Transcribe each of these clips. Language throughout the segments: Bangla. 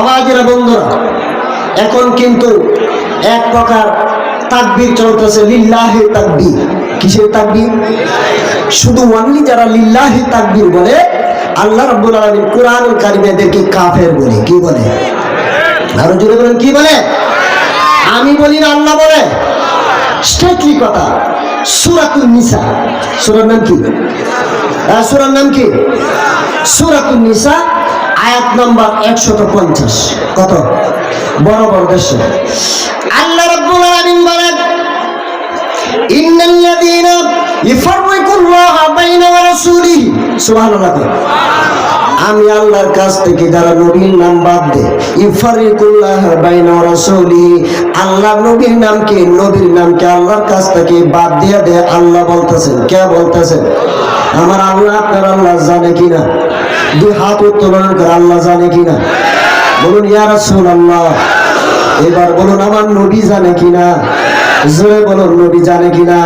বাবাজিরা বন্ধুরা এখন কিন্তু এক প্রকার তাকবীর চলতেছে লিল্লাহি তাকবীর। কিসের তাকবীর? শুধু ওয়ানলি যারা লিল্লাহি তাকবীর বলে আল্লাহ রাব্বুল আলামিন কোরআনুল কারিমে এদেরকে কাফের বলে। কি বলে? আরও জোরে বলেন কি বলে? আমি বলি না আল্লাহ বলে। স্ট্রেটলি কথা সুরাতুন নিসা। সুরার নাম কি? হ্যাঁ, সুরার নাম কি? সুরাতুন নিসা আয়াত নম্বর একশত পঞ্চাশ। কত? বড় বড় দেশে। আল্লাহ রব্বুল আলামিন বলেন, ইন্নাল্লাযীনা ইফাররিকুল্লাহা বাইনা রাসূলিহি। সুবহানাল্লাহ। আমি আল্লাহর কাছ থেকে যারা নবীর নাম বাদ দে ইফারিকুল্লাহ বাইনা ওয়া রাসূলিহি আল্লাহ নবীর নামকে নবীর নামকে আল্লাহর কাছ থেকে বাদ দিয়ে দে আল্লাহ বলতেছেন, কে বলতেছেন? আমার আল্লাহ, আপনার আল্লাহ জানে কিনা? দুই হাত উত্তোলন করে আল্লাহ জানে কিনা? বলুন, ইয়া রাসূলুল্লাহ, এবার বলুন, আমার নবী জানে কিনা? জোরে বলুন, নবী জানে কিনা?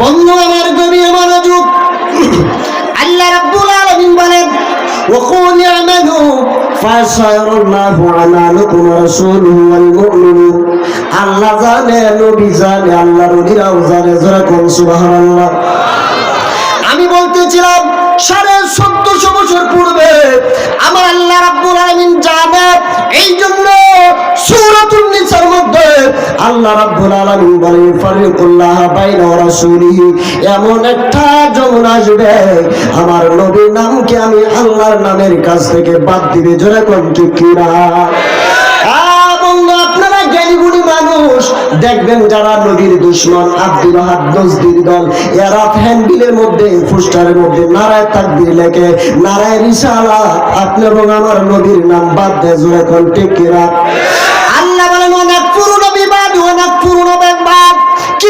বন্ধু আমার গভীর মনোযোগ وقول اعملوا فسيرى الله اعمالكم ورسوله والمؤمنون আল্লাহ জানে নবী জানে আল্লাহর ওলিরাও জানে যারা কোন সুবহানাল্লাহ আমি বলতেছিলাম সাড়ে চোদ্দশো বছর পূর্বে আমার আল্লাহ রাব্বুল আলামিন জানে এই জন্য আমার নামকে আমি আল্লাহর নামের কাছ থেকে বাদ দিবে, জোরে আপনারা মানুষ, দেখবেন যারা নদীর দুশ্মন, আব্দুল দল, এরা মধ্যে ফুস্টারের মধ্যে নারায় তাকবির লেখে, নারায় রিসালা আপনি এবং আমার নবীর নাম বাদ দেয় জোরে কোন ঠিক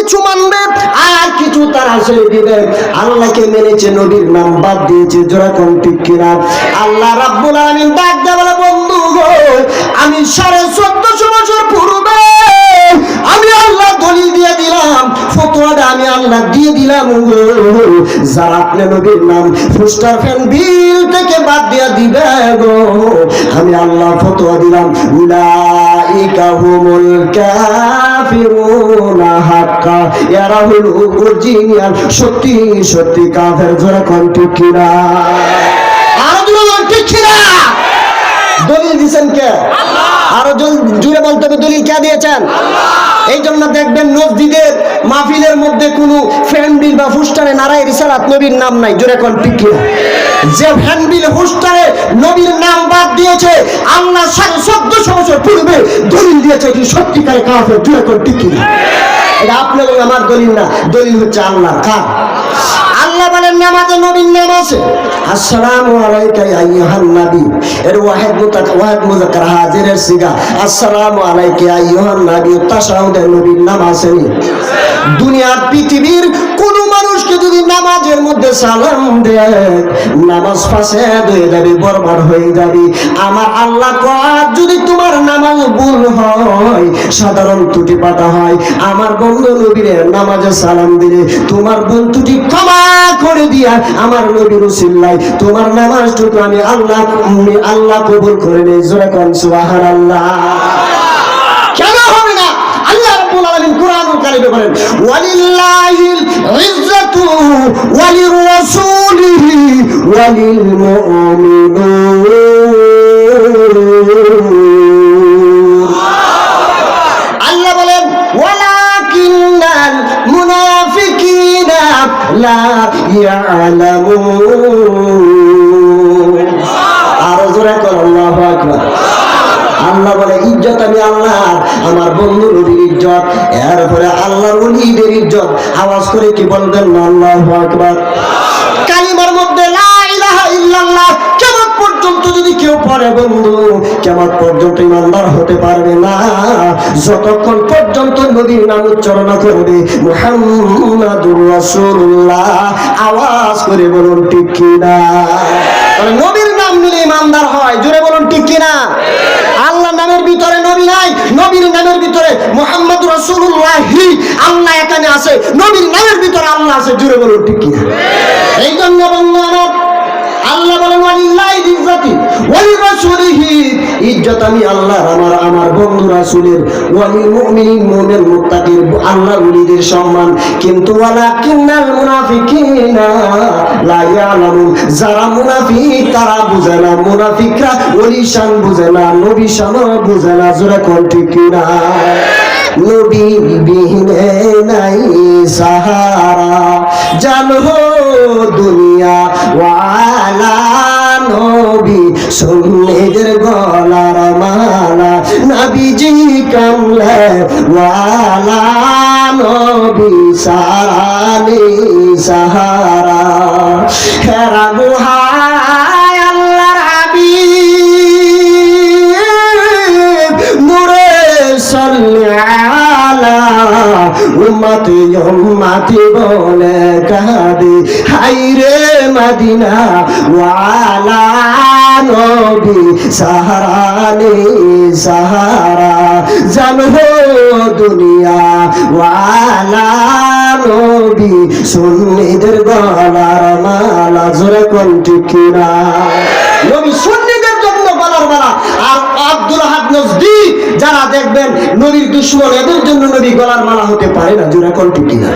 কিছু মানবে, আর কিছু তারা ছেড়ে দিবে। আল্লাহকে মেনেছে নবীর নাম বাদ দিয়েছে, জোড়া কোন কিনা? আল্লাহ রাব্বুল আলামিন ডাক দেওয়ালা বন্ধু গো, আমি সাড়ে চোদ্দশো বছর পূর্বে আমি আল্লাহ দলিল দিয়ে দিলাম, ফতোয়াটা আমি আল্লাহ দিয়ে দিলাম যারা আপনি নবীর নাম ফুস্টার ফ্যান বিল থেকে বাদ দিয়ে দিবে, গো। আমি আল্লাহ ফতোয়া দিলাম, উলাইকা কাফিরুনা হাক্কা। এরা হলো সত্যি সত্যি কাফের জোরে কোন, ঠিক কিনা? আর জোরে ঠিক কিনা? দলিল দিছেন কে? আরও জুড়ে বলতে হবে দলিল কে দিয়েছেন? এই জন্য দেখবেন মসজিদের মাহফিলের মধ্যে কোনো ফ্যান্ডিল বা ফুস্টারে নারায় রিসালাত নবীর নাম নাই জোরে কোন ঠিক কিনা? যে ফ্যান্ডিল ফুস্টারে নবীর নাম বাদ দিয়েছে আল্লাহ সাড়ে চোদ্দশো বছর পূর্বে দলিল দিয়েছে এটি সত্যিকারে কাফের জোরে কোন ঠিক কিনা? এটা আপনার আমার দলিল না দলিল হচ্ছে আল্লাহ কার আল্লাহ বলেন নামাজে নবীর নাম আছে। আসসালামু আলাইকা ইয়া আইয়ুহান নবী। এর ওয়াহিদ মুতাক ওয়াহিদ মুযাক্কার হাজিরের সিগা। আসসালামু আলাইকা ইয়া আইয়ুহান নবীর নাম আছে দুনিয়ার পৃথিবীর কোন মানুষকে যদি নামাজের মধ্যে সালাম দেয় নামাজ ফাঁসে হয়ে যাবে বরবাদ হয়ে যাবে। আমার আল্লাহ কয়, যদি তোমার নামাজ ভুল হয়, সাধারণ ত্রুটি পাতা হয়, আমার বন্ধু নবীরে নামাজে সালাম দিলে তোমার ভুল ত্রুটি ক্ষমা করে দিয়া আমার নবীর উসিল্লাই তোমার নামাজটুকু আমি আল্লাহ আমি আল্লাহ কবুল করে নেই। জোরে কোন, সুবহানাল্লাহ। কেন হবে না আল্লাহ রাব্বুল আলামিন কারীমে বলেন ওয়ালিল্লাহিল ইজ্জাতু ওয়ালির রাসূলিহি ওয়ালিল আল্লাহ বলেন, ওয়ালাকিন্নাল মুনাফিকিনা লা ইয়ালামুন। আরও জোরে কর, আল্লাহু আকবার। আল্লাহ বলে, ইজ্জত আমি আল্লাহ আমার বন্ধু নবীর ইজ্জত এরপরে আল্লাহর ওলিদের ইজ্জত। আওয়াজ করে কি বলবেন? আল্লাহু আকবার। কালিমার মধ্যে লা ইলাহা ইল্লাল্লাহ, কেমন পর্যন্ত যদি কেউ পড়ে, বন্ধু, কেমন পর্যন্ত ইমানদার হতে পারবে না? যতক্ষণ পর্যন্ত নবীর নাম উচ্চারণ করবে, মুহাম্মাদুর রাসূলুল্লাহ। আওয়াজ করে বলুন, ঠিক কিনা? নবীর নাম নিলে ইমানদার হয়। জোরে বলুন, ঠিক কিনা আল্লাহ নামের ভিতরে নবী নাই, নবীর নামের ভিতরে মোহাম্মদ রসুল্লাহি আল্লাহ এখানে আছে। নবীর নামের ভিতরে আল্লাহ আছে জুড়ে বলুন ঠিক কিনা? এই জন্য বন্ধু আমার, আল্লাহ বলেন, ওয়ালিল্লাহি ইজ্জাতি ওয়ালি রাসূলিহি ইজ্জত আমি আল্লাহর, আমার আমার বন্ধু রাসূলের ওয়ালিল মুমিনিন মুমিন মুত্তাকির, আল্লাহর ওলিদের সম্মান। কিন্তু মুনাফিকিনা লা যারা তারা বুঝে না। মুনাফিকরা ওলি শান বুঝে না, নবী শান বুঝে না। জোরে কোন ঠিক কিনা? নাই সাহারা। জানো দুনিয়া, ওয়ালা নবী সুন্নিদের গলার মালা, নবীজি কামলে ওয়ালা নবী সারানি সাহারা। হেরা গুহায় আল্লাহর হাবিব, নূরে সাল্লি আলা উম্মতি উম্মতি বলে কাদি। হাইরে মদিনা, ওয়ালা নবী সাহারানি সাহারা। জানহো দুনিয়া ওয়ালা নবী সুন্নিদের গলার মালা, জোরে কিনা নবী সুন্নিদের জন্য গলার মালা। আর আব্দুল হাদ নজদি, যারা দেখবেন নবীর দুশ্মন, এদের জন্য নবী গলার মালা হতে পারে না, জোরে কিনা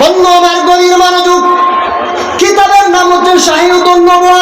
বন্ধু আমার গভীর মনোযোগ। কিতাবের নাম হচ্ছে মুল্লা দামি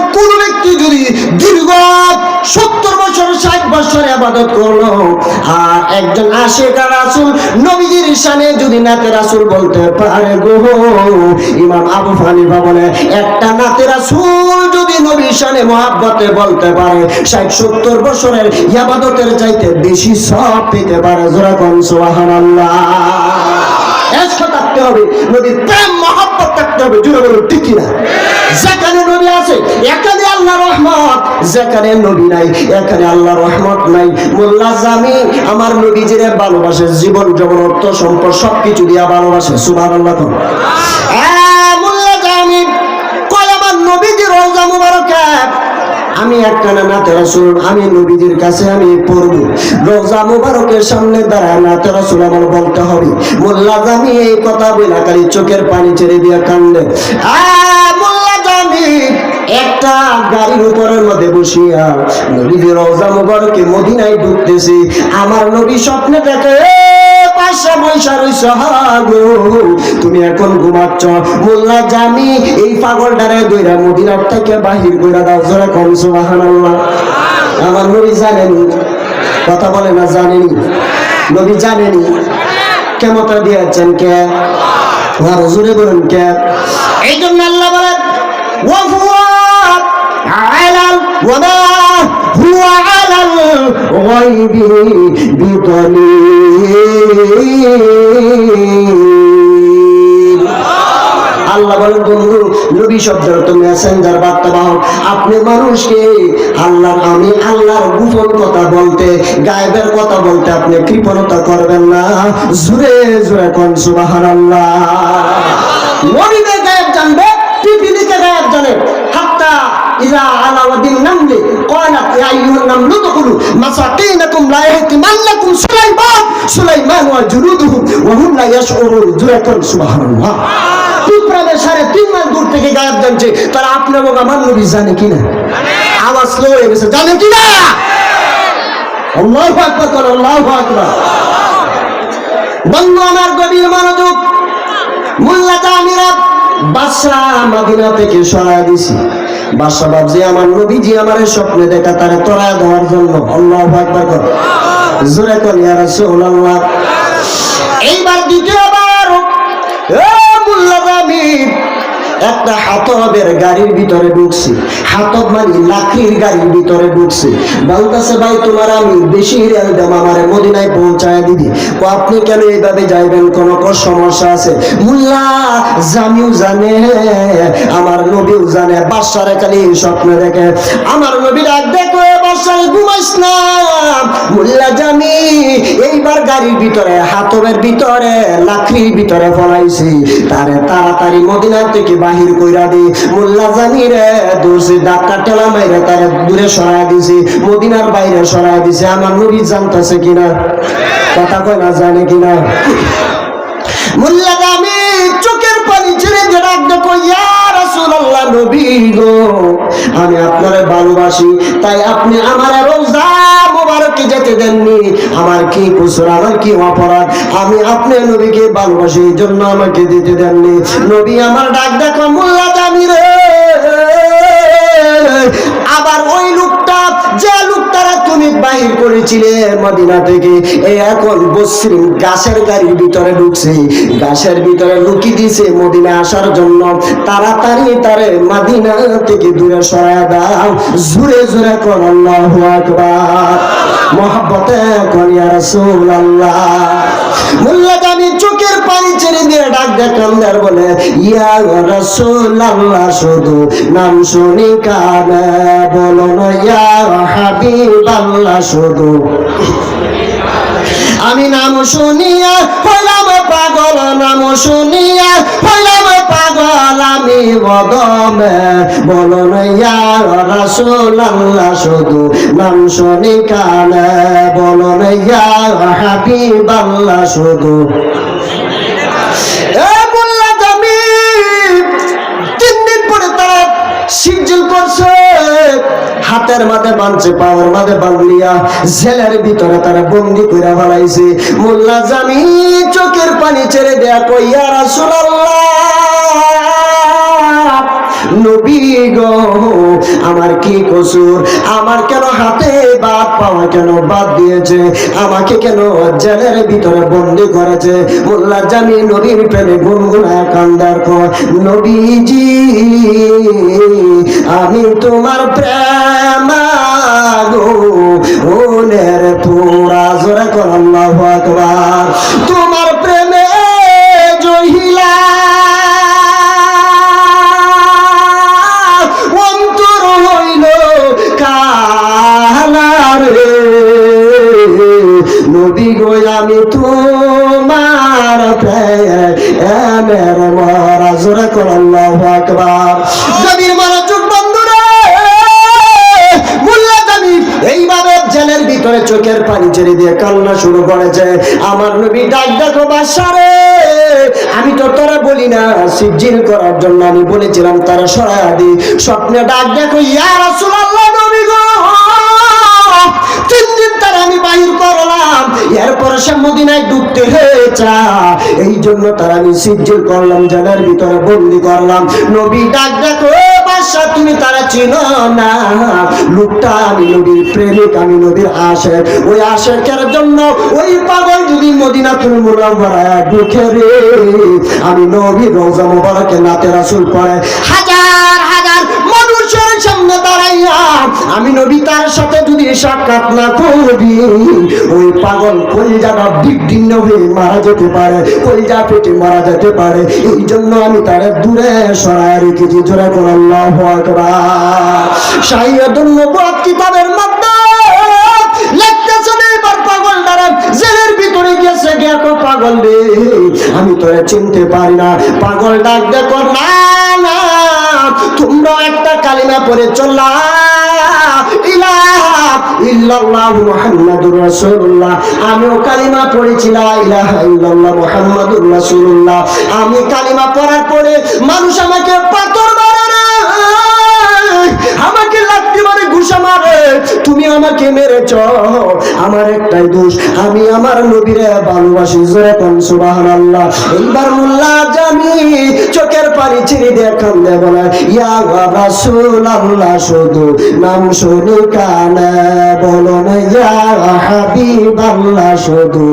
ব্যক্তি যদি দীর্ঘ সত্তর বছর, ষাট বছর আবাদত করল। আর একজন আশেকা রাসূল নবীজির শানে যদি নাতে রাসূল বলতে পারে গো। ইমাম আবু হানিফা বলে, একটা নাতে রাসূল যদি নবীর শানে মহাব্বতে বলতে পারে, ষাট, সত্তর বছরের ইবাদতের চাইতে বেশি সব পেতে পারে। জোরা কন, সুবহানাল্লাহ। থাকতে হবে নদীর প্রেম, মহাব্বত থাকতে হবে জুড়ে বলুন, ঠিক যেখানে নবী আছে, এখানে আল্লাহ রহমত। যেখানে নবী নাই, এখানে আল্লাহ রহমত নাই। মোল্লা জামি, আমার ভালোবাসে, জীবন জবন অর্থ, সম্পদ, সবকিছু দিয়া ভালোবাসে সুবাহ আল্লাহ মুবারকা? আমি একখানা নাতে আমি কাছে আমি পড়ব। রোজা মুবারকের সামনে দাঁড়ায় নাতে রাসুল আমার বলতে হবে। মোল্লা এই কথা বলে চোখের পানি ছেড়ে দিয়ে কান্দে। জামি একটা গাড়ির উপরের মধ্যে বসিয়া মুবারকে মদিনায় আমার নবী স্বপ্নে দেখে তুমি এখন ঘুমাচ্ছ? মোল্লা জামি এই পাগলটারে দইরা মদিনার থেকে বাহির কইরা দাও, জোরে কম, সুবহানাল্লাহ। আমার নবী জানেনি। কথা বলে না, জানেনি। নবী জানেনি। কেমতা দিয়েছেন কে? আর কে? এই জন্য আল্লাহ ওয়াহুয়া আলাল ওয়ামা হুয়া আলাল গায়বি বিদলিল আল্লাহ বলেন, বন্ধু, নবী তো মেসেঞ্জার আপনি মানুষকে আল্লাহর আমি আল্লাহর গোপন কথা বলতে, গায়েবের কথা বলতে আপনি কৃপণতা করবেন না। জুড়ে জুড়ে কোন সুবাহান আল্লাহ নবীদের গায়েব জানবে পৃথিবীকে গায়েব জানে হাত্তা ইজা আলা ওয়াদিন নামলি قالت يا ايها النمل ادخلوا مساكنكم لا يهتمنكم سليمان سليمان وجنوده وهم لا يشعرون جرأة سبحان الله পিঁপড়াদের সাড়ে তিন মাইল দূর থেকে গায়েব জানছে তারা আপনি এবং আমার নবী জানে কিনা আওয়াজ স্লো হয়ে গেছে জানে কিনা আল্লাহু আকবার কর আল্লাহু আকবার বন্ধু আমার গভীর মনোযোগ মোল্লা জামিরা বাদশাহ মাদিনা থেকে সরায় দিছি। বাদশাহ ভাবছে আমার নবীজি আমার স্বপ্নে দেখা, তারে তরায় দেওয়ার জন্য আল্লাহু আকবার কর। জোরে কর ইয়া রাসূলুল্লাহ। এইবার দ্বিতীয়বার ও মোল্লা একটা হাতবের গাড়ির ভিতরে ঢুকছি। হাতব মানে লাকড়ির গাড়ির ভিতরে ঢুকছি। বলতেছে, ভাই, তোমার আমি বেশি রেল দাম আমার মদিনায় পৌঁছায় দিবি ও আপনি কেন এইভাবে যাইবেন? কোন সমস্যা আছে? মুল্লা জামিও জানে, আমার নবীও জানে, বাদশারে খালি স্বপ্ন দেখে। আমার নবী ডাক, দেখো বাসায় ঘুমাইস না। মোল্লা জামি গাড়ির ভিতরে হাতবের ভিতরে, লাকড়ির ভিতরে ফলাইছি। তারে তাড়াতাড়ি মদিনা থেকে বাহির কইরা দি। মোল্লা জামি রে, দোষে ডাক্তার টেলা মাইরে তারে দূরে সরাই দিছি। মদিনার বাইরে সরাই দিছে। আমার নবী জানতেছে কিনা? কথা কয় না, জানে কিনা? মোল্লা জামি চোখের পানি ছেড়ে দিয়ে ডাক দেখো ইয়া রাসূলুল্লাহ, নবী গো, আমি আপনারে ভালোবাসি, তাই আপনি আমার রোজা মোবারকে যেতে দেননি। আমার কি কুসুর, আমার কি অপরাধ? আমি আপনি নবীকে ভালোবাসি, এই জন্য আমাকে দিতে দেননি। নবী আমার ডাক দেখো, মোল্লা জামি রে আবার ওই লোকটা, যে লোকটারা তুমি বাহির করেছিলে মদিনা থেকে। এই এখন বসরিম গাছের গাড়ির ভিতরে ঢুকছে। গাছের ভিতরে লুকি দিছে মদিনা আসার জন্য। তাড়াতাড়ি তারে মদিনা থেকে দূরে সরায় দাও। জুড়ে জুড়ে কর, আল্লাহু আকবার। মহব্বতে ইয়া রাসূলুল্লাহ। চোখের পানি ছেড়ে দিয়ে ডাক দেখান দেয় বলে, ইয়া রাসূলুল্লাহ, শুধু নাম শুনি কানে, বলো না, ইয়া হাবিবাল্লাহ শুধু। আমি নাম শুনিয়া হইলাম পাগল, নাম শুনিয়া হইলাম পাগল। আমি বদমে বলো ইয়া রাসূলুল্লাহ, শুধু নাম শুনি কানে। বলো হাবি হাবিবাল্লাহ, শুধু হাতের মাঝে বাঁধছে পাওয়ার মাঝে বাঁধলিয়া জেলের ভিতরে তারা বন্দি করে ফেলাইছে। মোল্লা জামি চোখের পানি ছেড়ে দেয়া কইয়া রাসূলুল্লাহ। নবী গো, আমার কি কসুর? আমার কেন হাতে কেন বাদ দিয়েছে? আমাকে কেন জেলের ভিতরে বন্দি করেছে? মোল্লা জানি নবীর প্রেমে গুনগুনায় কান্দার নবীজি, আমি তোমার প্রেম গো ওনের পুরা জোরে কর আকবার। চোখের পানি ছেড়ে দিয়ে কান্না শুরু করেছে। আমার নবী ডাক, দেখো বাসারে আমি তো তোরা বলি না সিজিল করার জন্য আমি বলেছিলাম তারা সরাই দি। স্বপ্নে ডাক, দেখো ইয়া রাসূলুল্লাহ নবী গো, তিন দিন তার আমি বাহির করলাম, এরপরে সে মদিনায় ডুবতে হয়েছে। এই জন্য তার আমি সিজিল করলাম জেলের ভিতরে বন্দি করলাম। নবী ডাক, দেখো "এ বাদশা তুমি তারা চিনো না। আমি প্রেমিক, আমি আশে ওই জন্য ওই পাগল যদি মদিনা তুমি রে। আমি নবী রোজা মোবারকে নাতে রাসুল পড়ে। হাজার হাজার মানুষের সামনে আমি নবী সাথে যদি সাক্ষাৎ না করবি ওই পাগল কলিজাটা হয়ে মারা যেতে পারে, কলিজা পেটে মারা যেতে পারে। এই জন্য আমি তার দূরে রেখেছি, জোরে করে আল্লাহ আকবার। শাহিয়াতুন নবুয়াত কিতাবের মধ্যে লিখতেছেন, এবার পাগল দ্বারা জেলের ভিতরে গেছে দেখো পাগল রে, আমি তোরে চিনতে পারি না। পাগল ডাক দেখো না তোমরা একটা কালিমা পরে ইলাহা আমিও কালিমা রাসূলুল্লাহ। আমি কালিমা পড়ার পরে মানুষ আমাকে পাথর তুমি আমাকে মেরেছ। আমার একটাই দোষ, আমি আমার নবীরে ভালোবাসি। জোরে কোন, সুবহানাল্লাহ। এইবার মোল্লা জামি চোখের পানি ছিঁড়ে বলে, ইয়া রাসূলুল্লাহ, শুধু নাম শুনি কানে বলো না, ইয়া হাবিবাল্লাহ, শুধু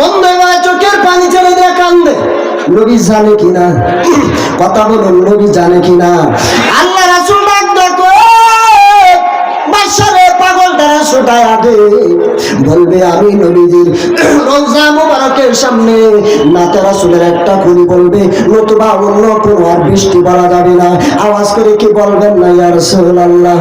বন্ধ চোখের পানি ছেড়ে দিয়ে কান্দে। নবী জানে কিনা? কথা বলুন, নবী জানে কিনা? ছোটায়া দে বলবে আমি নবীজির রোজা মুবারকের সামনে। নাতে রাসূলের একটা খুনি বলবে, নতুবা অন্য কোনো আর বৃষ্টি বলা যাবে না। আওয়াজ করে কি বলবেন না, ইয়া রাসূলুল্লাহ?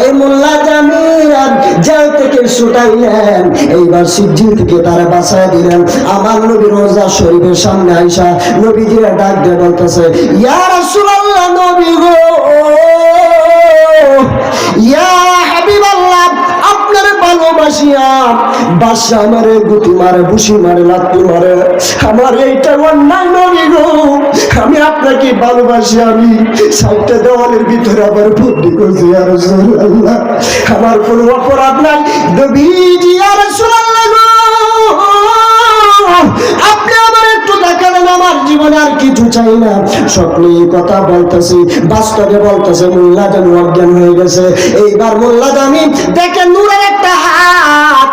এই মোল্লা জামির জেল থেকে ছুটাইলেন, এইবার সিজিল থেকে তারা বাঁচায় দিলেন। আমার নবী রোজা শরীফের সামনে আইসা নবীজির ডাক দিয়ে বলতেছে, ইয়া রাসূলুল্লাহ নবী গো, ইয়া ভালোবাসিয়া মারে আমার আমি আপনাকে ভালোবাসি, আমি সাইটটা দেওয়ালের ভিতরে আবার বুদ্ধি করছি আর আমার কোনো অপরাধ নাই। নবীজি আমার জীবনে আর কিছু চাই না। স্বপ্নে কথা বলতেছি, বাস্তবে বলতেছে, মোল্লা জামি অজ্ঞান হয়ে গেছে। এইবার মোল্লা জামি দেখে নূরের একটা হাত।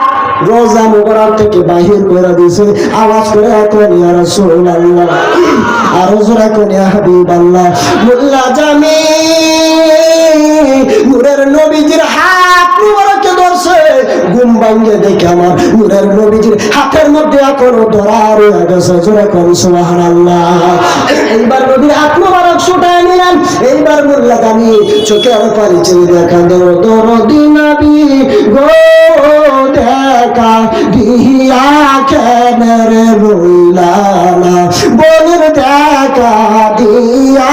রোজা মোবারক থেকে বাহির করে দিয়েছে। আওয়াজ করে এখন, ইয়া রাসূলুল্লাহ। আর হুজুর এখন, ইয়া হাবিবাল্লাহ। মোল্লা জামি নূরের নবীজির হাত মুবারকে ধরছে ঘুম ভাঙ্গে দেখে আমার নূরের নবীজির হাতের মধ্যে এখনও ধরা রয়ে গেছে। জোরে কোন, সুবহানাল্লাহ। এইবার নবীর নিলেন। এইবার জামি চোখের চেয়ে দেখা দর দরদি নবী। গো, দেখা দিয়া কেন রে বলির দেখা দিয়া।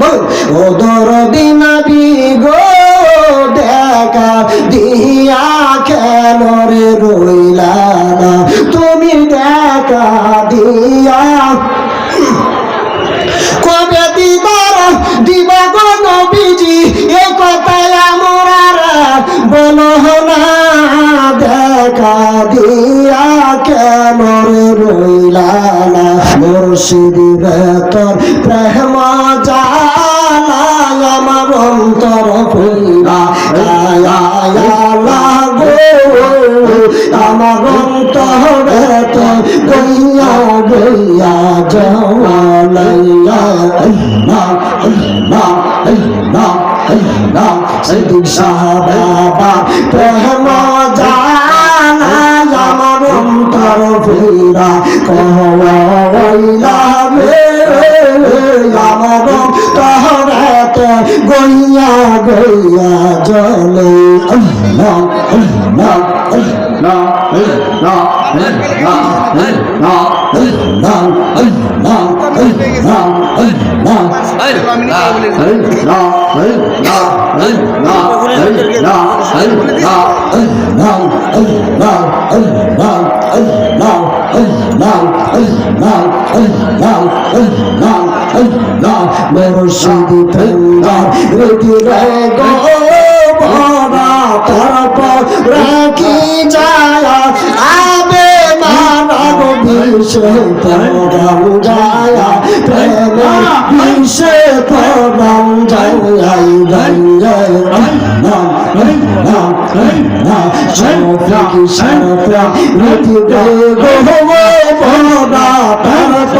বল, ও দরদি নবী গো দেখা দিয়া কেন রে রইলা না? তুমি দেখা দিয়া কবে দিবার দিবা গো এ কথায় বলো না। দেখা দিয়া কেন রে রইলা না? মুর্শিদি বেতর প্রেম জানা আমার অন্তর। আমার অন্তর বেতর গইয়া গইয়া জওয়ালাইয়া আল্লাহ আল্লাহ আল্লাহ আল্লাহ সিদ্দিক সাহাবা প্রেম জানা আমার অন্তর ফিরা কহওয়াইলা মে আমার অন্তরেতে গইয়া গইয়া জলে আল্লাহ আল্লাহ আল্লাহ মুর্শিদ ফেলার রেডি রে গো পরম দয়া প্রেম বিশ্বে পরম দয়াই দয়াই নাম নাম নাম শোভক শোভা রতি দেব পরদা পরত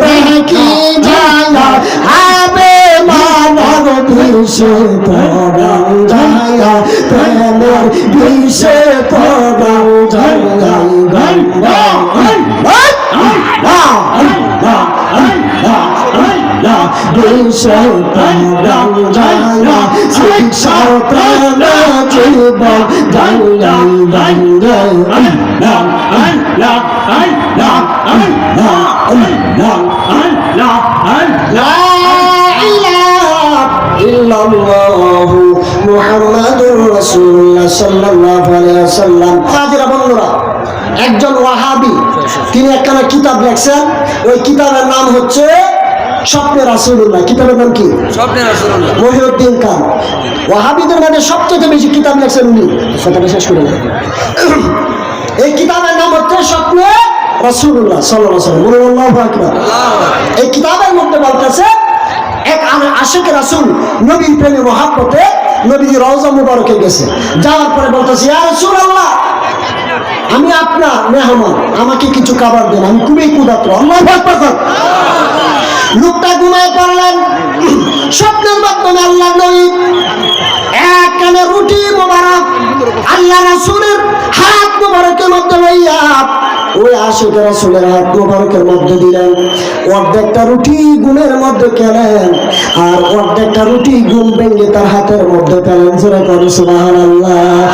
রাখি জানা হবে মানব বিশ্বে পরম দয়া প্রেম বিশ্বে পরম দয়াই দয়াই মুহাম্মাদুর রাসূলুল্লাহ সাল্লাল্লাহু আলাইহি ওয়াসাল্লাম হাজিরা বন্ধুরা একজন ওয়াহাবি তিনি একখানা কিতাব লেখছেন। ওই কিতাবের নাম হচ্ছে স্বপ্নে রাসূলুল্লাহ। কিতাবের নাম কি? মহিউদ্দিন খান। ওয়াহাবিদের মধ্যে সবচেয়ে বেশি কিতাব লেখছেন উনি। কথাটা শেষ করে। এই কিতাবের নাম হচ্ছে স্বপ্নে আল্লাহু আকবার। এই কিতাবের মধ্যে বলতেছে এক রাসূল নবীর প্রেমে মহাব্বতে নবীজি রওজা মুবারকে গেছে। যাওয়ার পরে বলতেছে ইয়া রাসূলুল্লাহ আমি আপনার মেহমান, আমাকে কিছু খাবার দেন, আমি খুবই ক্ষুধার্ত। আল্লাহু। লোকটা ঘুমায় পড়লেন। স্বপ্নের মাধ্যমে আল্লাহ নবী আল্লাহ আল্লাহ আর অর্ধেকটা রুটি গুম ভেঙে তার হাতের মধ্যে পেলেন জোরে করে, সুবহানাল্লাহ।